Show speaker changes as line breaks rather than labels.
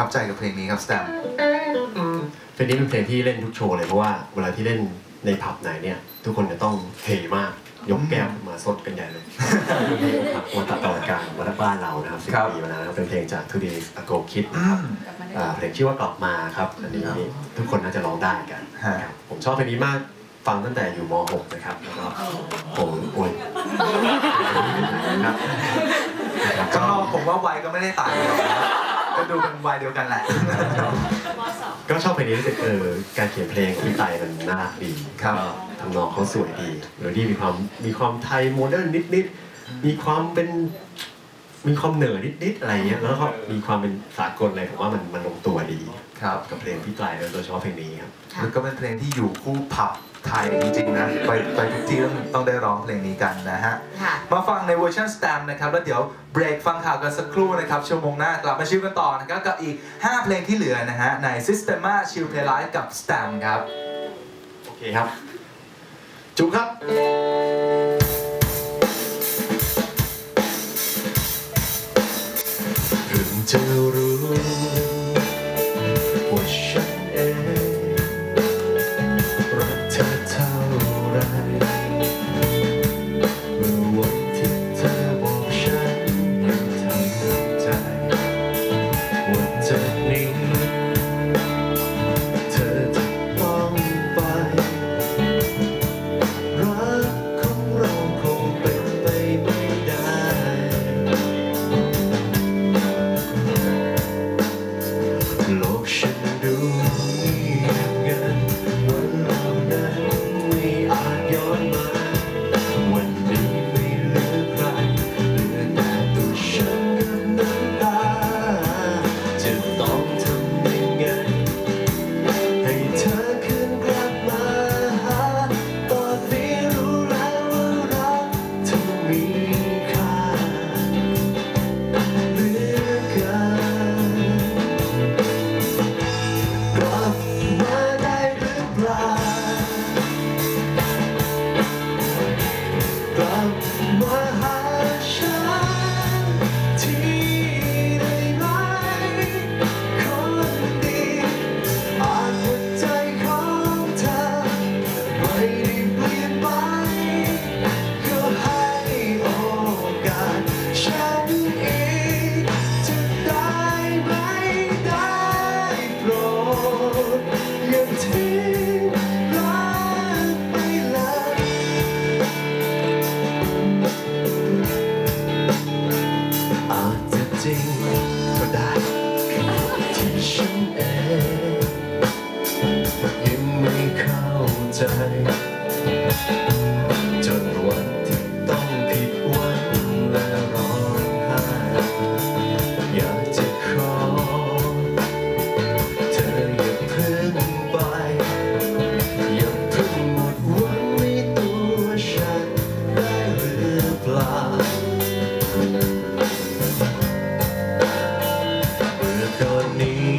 ประทับใจกับเพลงนี้ครับสแตม
เพลงนี้เป็นเพลงที่เล่นทุกโชว์เลยเพราะว่าเวลาที่เล่นในผับไหนเนี่ยทุกคนจะต้องเฮมากยกแก้วขึ้นมาสดกันใหญ่เลยครับวันตัดตลอดการวัดบ้านเรานะครับสิบ
ครับ
ปีมาแล้วนะครับเป็นเพลงจาก Two Days Ago Kid นะครับอ่าเพลงชื่อว่ากลับมาครับอันนี้ทุกคนน่าจะร้องได้กัน
ฮะ
ครับผมชอบเพลงนี้มากฟังตั้งแต่อยู่ม .6 นะครับแล้วก็ผมโอ้ยครับนะครับ
ก็ผมว่าวัยก็ไม่ได้ต่างกันหรอ กนะก็ดูเป็นวัยเดียวกันแหละ
ก็ชอบเพลงนี้รู้สึกเออการเขียนเพลงของพี่ไตมันน่ารักดี
ครับ
ก็ทำนองเขาสวยดีเมโลดี้มีความมีความไทยโมเดิร์นนิดๆมีความเป็นมีความเหนือนิดๆอะไรเงี้ยแล้วก็มีความเป็นสากลอะไรผมว่ามันมันลงตัวดี
ครับ
กับเพลงพี่ไตรโดยเฉพาะเพลงนี้ครับ
แล้วก็เป็นเพลงที่อยู่คู่ผับ ไทยจริงๆนะไปไปทุกที่ต้องต้องได้ร้องเพลงนี้กันนะฮะ
ค่ะ
มาฟังในเวอร์ชันสแตมนะครับ แล้วเดี๋ยวเบรกฟังข่าวกันสักครู่นะครับ ชั่วโมงหน้ากลับมาชิวกันต่อนะครับ กับอีก 5 เพลงที่เหลือนะฮะ ใน Systema Chill Play Live กับ Stam ครับ
โอเคครับ จุ๊บครับเพิ่งจะรู้ ใจ จนวันที่ต้องผิดหวังและร้องไห้ อยากจะขอ เธออย่าเพิ่งไป อย่าเพิ่งหมดหวังในตัวฉันได้หรือเปล่าเมื่อก่อนนี้